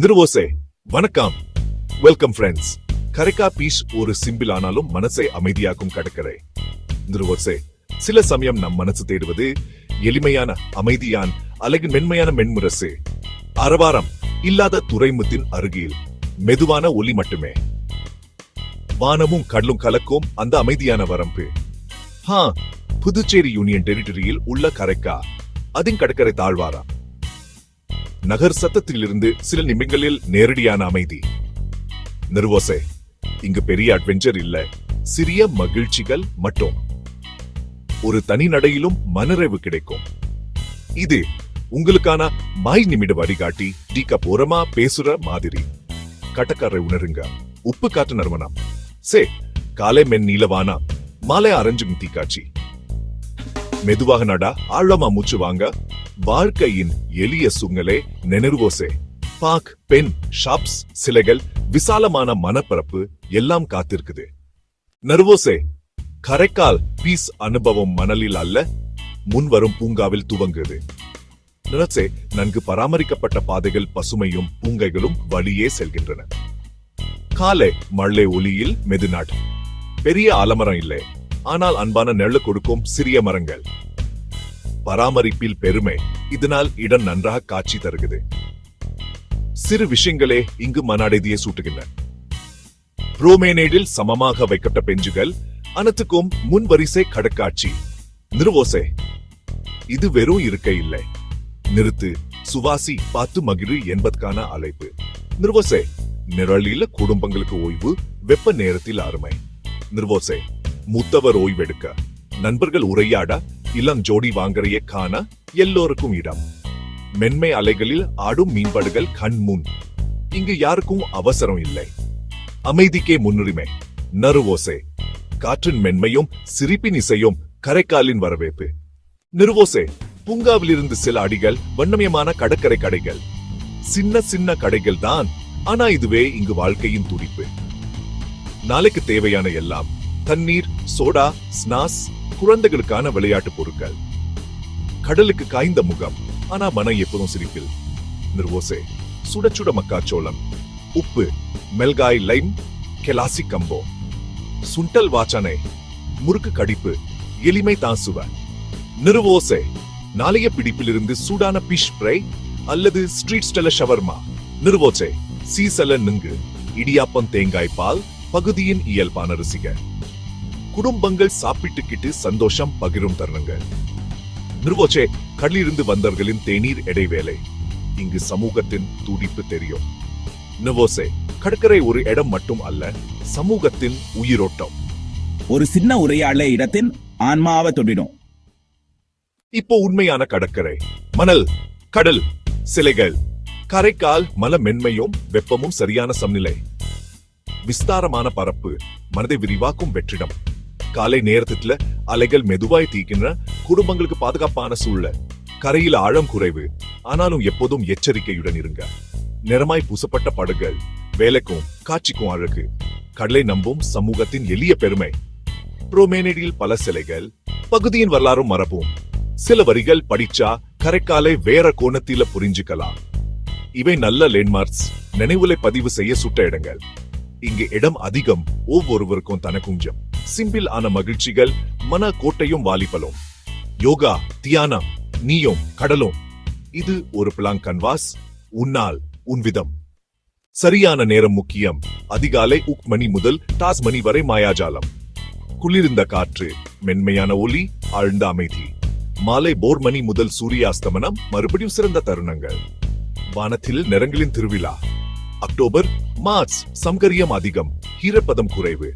நிறுவோசே வணக்கம். Welcome friends Karaikal beach ஒரு simple ஆனாலும் மனசை அமைதியாக்கும் கடற்கரை. நிறுவோசே சில சமயம் நம் மனசு தேடுவது எளிமையான அமைதியான் அழகு மென்மையான மென்முரசு. அரவாரம் இல்லாத துறைமுத்தின் அருகில் மெதுவான ஒலி மட்டுமே. வானமும் கடலும் கலக்கும் அந்த அமைதியான வரம்பு. ஹா புதுச்சேரி யூனியன் டெரிட்டரியில் உள்ள கரைக்கா அதின் கடற்கரை தாழ்வாரா நகர் சத்தத்திலிருந்து சில நிமிடங்களில் நேரடியான அமைதி. நிர்வோசே இங்கு பெரிய அட்வென்ச்சர் இல்ல. சிறிய மகிழ்ச்சிகள் மட்டும். ஒரு தனி நடையிலும் மனறைவு கிடைக்கும். இது உங்களுக்கான மாய் நிமிட வழிகாட்டி டீக்க போரமா பேசுற மாதிரி. கட்டக்காரை உணருங்க. உப்பு காட்டு நறுமணம். சே காலை மென் நீலவானா. மாலை அரஞ்சும் தீக்காட்சி. மெதுவாக நடா ஆழமா மூச்சு வாங்க. வாழ்க்கையின் எளிய சுங்கலே நெனர்வோசே. பாக் பென் ஷாப்ஸ் சிலைகள் விசாலமான மனப்பரப்பு எல்லாம் காத்திருக்குது. நர்வோசே கரைக்கால் பீஸ் அனுபவம் மணலில் அல்ல முன்வரும் பூங்காவில் துவங்குது. நிலச்சே நன்கு பராமரிக்கப்பட்ட பாதைகள் பசுமையும் பூங்கைகளும் வழியே செல்கின்றன. காலை மழை ஒளியில் மெதுநாட். பெரிய ஆலமரம் இல்லை. ஆனால் அன்பான நெழல் கொடுக்கும் சிறிய மரங்கள். பராமரிப்பில் பெருமை. இதனால் இடம் நன்றாக காட்சி தருகிறது. சிறு விஷயங்களே இங்கு மனடைதியை சூட்டுகின்றன. ரோமேனேடில் சமமாக வைக்கப்பட்ட பெஞ்சுகள் அனைத்துக்கும் முன் வரிசை கடற்காட்சி நிறுவோசே இது வெறும் இருக்க இல்லை. நிறுத்து சுவாசி பார்த்து மகிழு என்பதற்கான அழைப்பு. நிறுவோசே நிழலில குடும்பங்களுக்கு ஓய்வு வெப்ப நேரத்தில் அருமை. நிறுவோசே மூத்தவர் ஓய்வெடுக்க. நண்பர்கள் உரையாட இளம் ஜோடி வாங்கறையை காண எல்லோருக்கும் இடம். மென்மை அலைகளில் ஆடும் மீன்பாடுகள் கண் முன். இங்கு யாருக்கும் அவசரம் இல்லை. அமைதிக்கே முன்னுரிமை. நறுவோசே. காற்றின் மென்மையும் சிரிப்பின் இசையும் கரைக்காலின் வரவேற்பு. நிறுவோசே. பூங்காவிலிருந்து சில அடிகள் வண்ணமயமான கடற்கரை கடைகள். சின்ன சின்ன கடைகள் தான் ஆனா இதுவே இங்கு வாழ்க்கையின் துடிப்பு. நாளைக்கு தேவையான எல்லாம். தண்ணீர் சோடா ஸ்நாஸ் குழந்தைகளுக்கான விளையாட்டு பொருட்கள். கடலுக்கு காய்ந்த முகம் ஆனா மனம் எப்போதும் சிரிப்பில். நிர்வோசே சுட சுட மக்காச்சோளம் உப்பு மெல்காய் லைம் கெலாசி கம்போ. சுண்டல் வாச்சனை முறுக்கு கடிப்பு எளிமை தாசுவ நிறுவோசே நாளைய பிடிப்பிலிருந்து சூடான பிஷ் ஃப்ரை அல்லது ஸ்ட்ரீட் ஸ்டெல ஷவர்மா நிறுவோச்சே சீசல நுங்கு இடியாப்பம் தேங்காய் பால் பகுதியின் இயல்பான ருசிகள். குடும்பங்கள் சாப்பிட்டுக்கிட்டு சந்தோஷம் பகிரும் தருணங்கள் நிறுவோச்சே கடலிருந்து வந்தவர்களின் தேநீர் இடைவேளை. இங்கு சமூகத்தின் துடிப்பு தெரியும். நிவோசே கடற்கரை ஒரு இடம் மட்டும் அல்ல சமூகத்தின் உயிரோட்டம். ஒரு சின்ன உரையாடல இடத்தின் ஆன்மாவை தொட்டிடும். இப்போ உண்மையான கடற்கரை. மணல் கடல் சிலைகள். கரைக்கால் மல மென்மையும் வெப்பமும் சரியான சமநிலை. விஸ்தாரமான பரப்பு மனதை விரிவாக்கும் வெற்றிடம். காலை நேரத்துல அலைகள் மெதுவாய் தீக்கின்ற குடும்பங்களுக்கு பாதுகாப்பான சூழல் கரையில் ஆழம் குறைவு. ஆனாலும் எப்போதும் எச்சரிக்கையுடன் இருங்க. நிறமாய் பூசப்பட்ட படகுகள் வேலைக்கும் காட்சிக்கும் அழகு. கடலை நம்பும் சமூகத்தின் எளிய பெருமை. புரோமேனடியில் பல சிலைகள் பகுதியின் வரலாறும் மரபும். சில வரிகள் படிச்சா கரைக்காலை வேற கோணத்தில புரிஞ்சுக்கலாம். இவை நல்ல லேண்ட்மார்க்ஸ் நினைவுலை பதிவு செய்ய சுட்ட இடங்கள். இங்கு இடம் அதிகம் ஒவ்வொருவருக்கும் தனக்குஞ்சம். சிம்பிள் ஆன மகிழ்ச்சிகள் மன கோட்டையும் வாலிபலும். யோகா தியானம் நீயும் கடலும். இது ஒரு பிளாங் கன்வாஸ் உன்னால் உன் விதம். சரியான நேரம் முக்கியம். அதிகாலை உக் மணி முதல் டாஸ் மணி வரை மாயாஜாலம். குளிர்ந்த காற்று மென்மையான ஒலி ஆழ்ந்த அமைதி. மாலை போர் மணி முதல் சூரியாஸ்தமனம் மறுபடியும் சிறந்த தருணங்கள். வானத்தில் நிறங்களின் திருவிழா. அக்டோபர் மார்ச் சம்கரியம் அதிகம். ஈரப்பதம் குறைவு.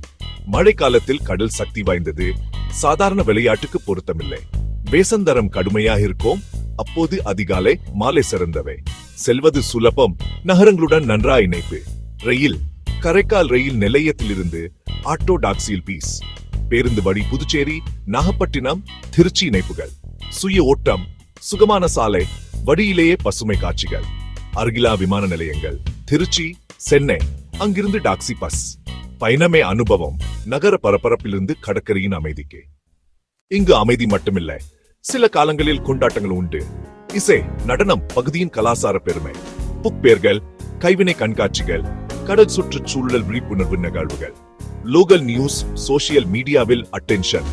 மழை காலத்தில் கடல் சக்தி வாய்ந்தது. சாதாரண விளையாட்டுக்கு பொருத்தமில்லை. வேசந்தரம் கடுமையா இருக்கும். அப்போது அதிகாலை மாலை சிறந்தவை. செல்வது சுலபம். நகரங்களுடன் நன்றா இணைப்பு. ரயில். கரைக்கால் ரயில் நிலையத்திலிருந்து ஆட்டோ டாக்ஸில் பீஸ். பேருந்து வழி புதுச்சேரி நாகப்பட்டினம் திருச்சி இணைப்புகள். சுய ஓட்டம். சுகமான சாலை. வழியிலேயே பசுமை காட்சிகள். அருகிலா விமான நிலையங்கள். திருச்சி சென்னை. அங்கிருந்து டாக்ஸி பஸ். பயணமே அனுபவம். நகர பரபரப்பிலிருந்து கடற்கரையின் அமைதிக்கு. இங்கு அமைதி மட்டுமில்லை சில காலங்களில் கொண்டாட்டங்கள் உண்டு. இசை நடனம் பகுதியின் கலாசார பெருமை. புக்பேர்கள் கைவினை கண்காட்சிகள் கடல் சுற்றுச்சூழல் விழிப்புணர்வு நிகழ்வுகள். லோகல் நியூஸ் சோசியல் மீடியாவில் அட்டென்ஷன்.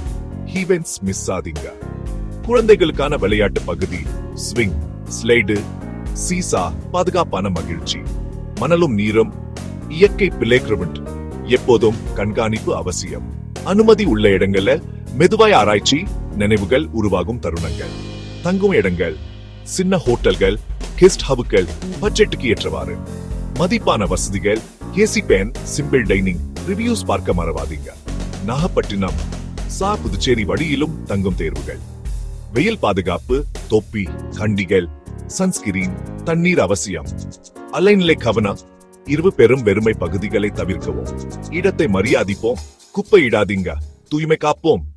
ஹீவென்ஸ் மிஸ் ஆதிங்க. குழந்தைகளுக்கான விளையாட்டு பகுதி ஸ்விங் ஸ்லைடு சீசா பாதுகாப்பான மகிழ்ச்சி. மணலும் நீரும் இயற்கை பிளேக்ரவுண்ட் எப்போதும் கண்காணிப்பு அவசியம். அனுமதி உள்ள இடங்கள்ல மெதுவாய் ஆராய்ச்சி நினைவுகள் உருவாகும் தருணங்கள். தங்கும் இடங்கள் சின்ன ஹோட்டல்கள் கெஸ்ட் ஹபுகள் பட்ஜெட்டுக்கு ஏற்றவாறு. மதிப்பான வசதிகள் AC fan simple dining reviews பார்க்க மறவாதீங்க. நாகப்பட்டினம் சா புதுச்சேரி வழியிலும் தங்கும் தேர்வுகள். வெயில் பாதுகாப்பு தொப்பி கண்டிகள் சன்ஸ்கிரீன் தண்ணீர் அவசியம். அலைநிலை கவனம் இருவு பெரும் வெறுமை பகுதிகளை தவிர்க்கவும். இடத்தை மரியாதிப்போம். குப்பை இடாதீங்க. தூய்மை காப்போம்.